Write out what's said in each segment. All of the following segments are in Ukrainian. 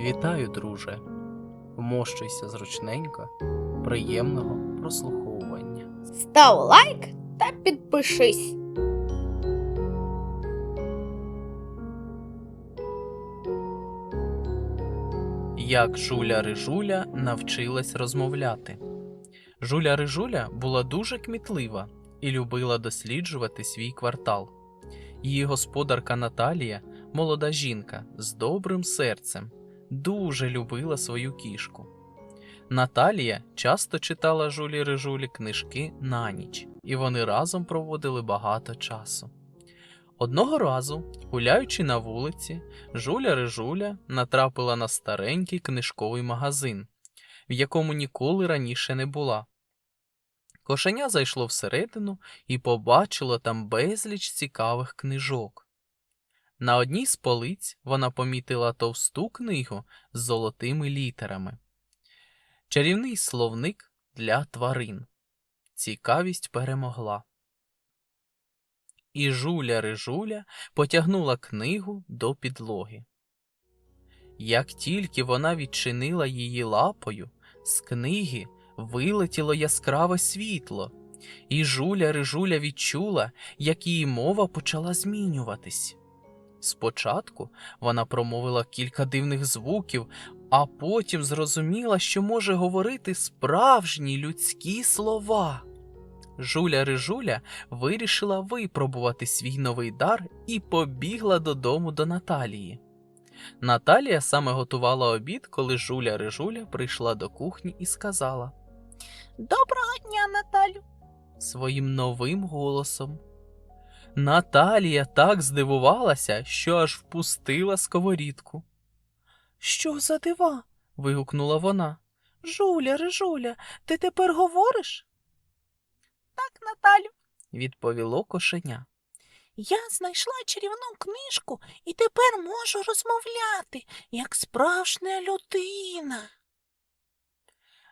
Вітаю, друже. Вмощуйся зручненько, приємного прослуховування. Став лайк та підпишись. Як Жуля Рижуля навчилась розмовляти. Жуля Рижуля була дуже кмітлива і любила досліджувати свій квартал. Її господарка Наталія, молода жінка з добрим серцем, дуже любила свою кішку. Наталія часто читала Жулі Рижулі книжки на ніч, і вони разом проводили багато часу. Одного разу, гуляючи на вулиці, Жуля Рижуля натрапила на старенький книжковий магазин, в якому ніколи раніше не була. Кошеня зайшло всередину і побачило там безліч цікавих книжок. На одній з полиць вона помітила товсту книгу з золотими літерами. Чарівний словник для тварин. Цікавість перемогла. І жуля рижуля потягнула книгу до підлоги. Як тільки вона відчинила її лапою, з книги вилетіло яскраве світло, і жуля рижуля відчула, як її мова почала змінюватись. Спочатку вона промовила кілька дивних звуків, а потім зрозуміла, що може говорити справжні людські слова. Жуля Рижуля вирішила випробувати свій новий дар і побігла додому до Наталії. Наталія саме готувала обід, коли Жуля Рижуля прийшла до кухні і сказала Доброго дня, Наталю. своїм новим голосом. Наталія так здивувалася, що аж впустила сковорідку. Що за дива? вигукнула вона. Жуля, Рижуля, ти тепер говориш? Так, Наталю. відповіло кошеня. Я знайшла чарівну книжку і тепер можу розмовляти, як справжня людина.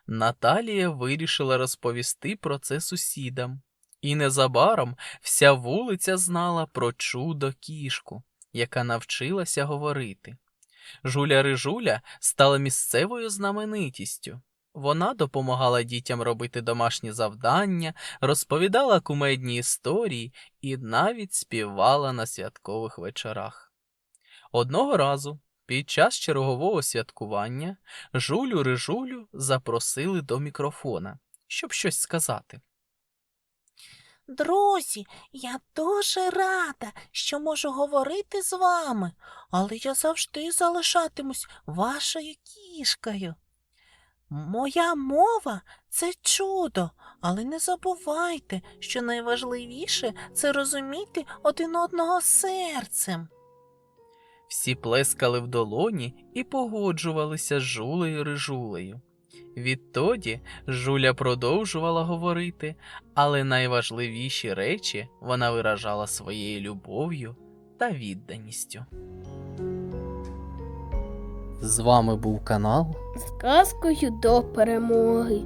Наталія вирішила розповісти про це сусідам, і незабаром вся вулиця знала про чудо кішку, яка навчилася говорити. Жуля Рижуля стала місцевою знаменитістю. Вона допомагала дітям робити домашні завдання, розповідала кумедні історії і навіть співала на святкових вечорах. Одного разу, під час чергового святкування, Жулю Рижулю запросили до мікрофона, щоб щось сказати. Друзі, я дуже рада, що можу говорити з вами, але я завжди залишатимусь вашою кішкою. Моя мова це чудо, але не забувайте, що найважливіше це розуміти один одного серцем. Всі плескали в долоні і погоджувалися з Жулею Рижулею. Відтоді Жуля продовжувала говорити, але найважливіші речі вона виражала своєю любов'ю та відданістю. З вами був канал. з казкою до перемоги.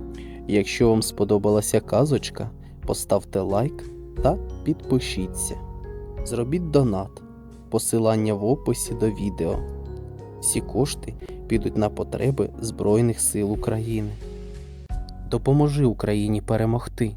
Якщо вам сподобалася казочка, поставте лайк та підпишіться. Зробіть донат. Посилання в описі до відео. Всі кошти підуть на потреби Збройних сил України. Допоможи Україні перемогти.